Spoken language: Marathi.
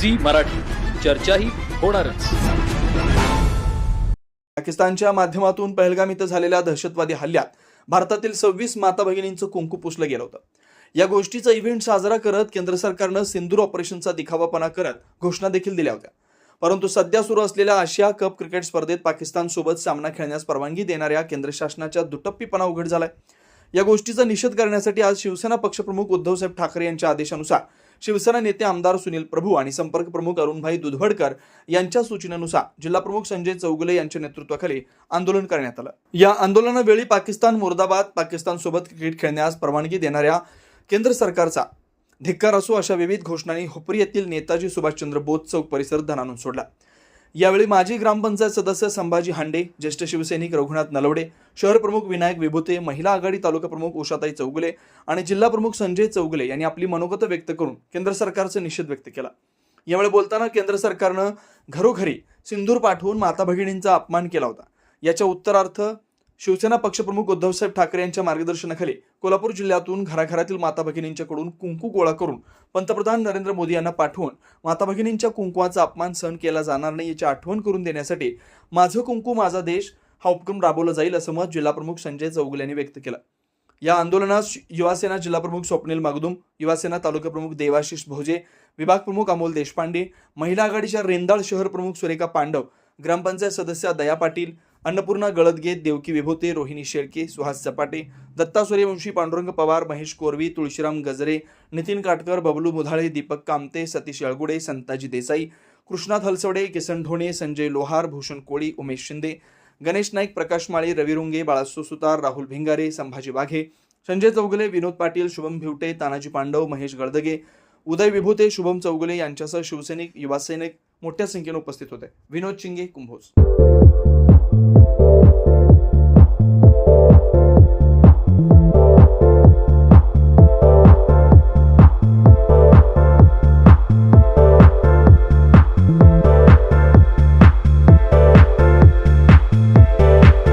झी मराठी. चर्चाही होणारच. पाकिस्तानच्या माध्यमातून पहलगाम इथं झालेल्या दहशतवादी हल्ल्यात भारतातील सव्वीस माता भगिनींचं कुंकू पुसलं गेलं होतं. या गोष्टीचा इव्हेंट साजरा करत केंद्र सरकारनं सिंदूर ऑपरेशनचा दिखावापणा करत घोषणा देखील दिल्या होत्या. परंतु सध्या सुरू असलेल्या आशिया कप क्रिकेट स्पर्धेत पाकिस्तानसोबत सामना खेळण्यास परवानगी देणाऱ्या केंद्र शासनाच्या दुटप्पीपणा उघड झालाय. या गोष्टीचा निषेध करण्यासाठी आज शिवसेना पक्षप्रमुख उद्धवसाहेब ठाकरे यांच्या आदेशानुसार शिवसेना नेते आमदार सुनील प्रभू आणि संपर्क प्रमुख अरुणभाई दुधवडकर यांच्या सूचनेनुसार जिल्हाप्रमुख संजय चौगुले यांच्या नेतृत्वाखाली आंदोलन करण्यात आलं. या आंदोलनावेळी पाकिस्तान मुर्दाबाद पाकिस्तान सोबत क्रिकेट खेळण्यास परवानगी देणाऱ्या केंद्र सरकारचा धिक्कार असो अशा विविध घोषणांनी हुपरी येथील नेताजी सुभाषचंद्र बोस चौक परिसर धनानून सोडला. यावेळी माजी ग्रामपंचायत सदस्य संभाजी हांडे ज्येष्ठ शिवसैनिक रघुनाथ नलवडे शहर प्रमुख विनायक विभूते महिला आघाडी तालुका प्रमुख उषाताई चौगुले आणि जिल्हा प्रमुख संजय चौगुले यांनी आपली मनोगत व्यक्त करून केंद्र सरकारचा निषेध व्यक्त केला. यावेळी बोलताना केंद्र सरकारनं घरोघरी सिंदूर पाठवून माता भगिनींचा अपमान केला होता. याच्या उत्तरार्थ शिवसेना पक्षप्रमुख उद्धवसाहेब ठाकरे यांच्या मार्गदर्शनाखाली कोल्हापूर जिल्ह्यातून घराघरातील माता भगिनींच्याकडून कुंकू गोळा करून पंतप्रधान नरेंद्र मोदी यांना पाठवून माता भगिनींच्या कुंकुवाचा अपमान सहन केला जाणार नाही याची आठवण करून देण्यासाठी माझं कुंकू माझा देश हा उपक्रम राबवला जाईल असं मत जिल्हाप्रमुख संजय चौगुले यांनी व्यक्त केलं. या आंदोलनास युवासेना जिल्हाप्रमुख स्वप्नील मागदुम युवासेना तालुकाप्रमुख देवाशिष भोजे विभाग प्रमुख अमोल देशपांडे महिला आघाडीच्या रेंदाळ शहर प्रमुख सुरेखा पांडव ग्रामपंचायत सदस्य दया पाटील अन्नपूर्णा गळदगे देवकी विभूते रोहिणी शेळके सुहास चपाटे दत्ता सूर्यवंशी पांडुरंग पवार महेश कोरवी तुळशीराम गजरे नितीन काटकर बबलू मुधाळे दीपक कामते सतीश येळगुडे संताजी देसाई कृष्णात हलसवडे किसन ढोणे संजय लोहार भूषण कोळी उमेश शिंदे गणेश नाईक प्रकाश माळी रवी रुंगे बाळासो सुतार राहुल भिंगारे संभाजी वाघे संजय चौगुले विनोद पाटील शुभम भिवटे तानाजी पांडव महेश गडदगे उदय विभूते शुभम चौगुले यांच्यासह शिवसैनिक युवा सैनिक मोठ्या संख्येने उपस्थित होते. विनोद चिंगे कुंभोज.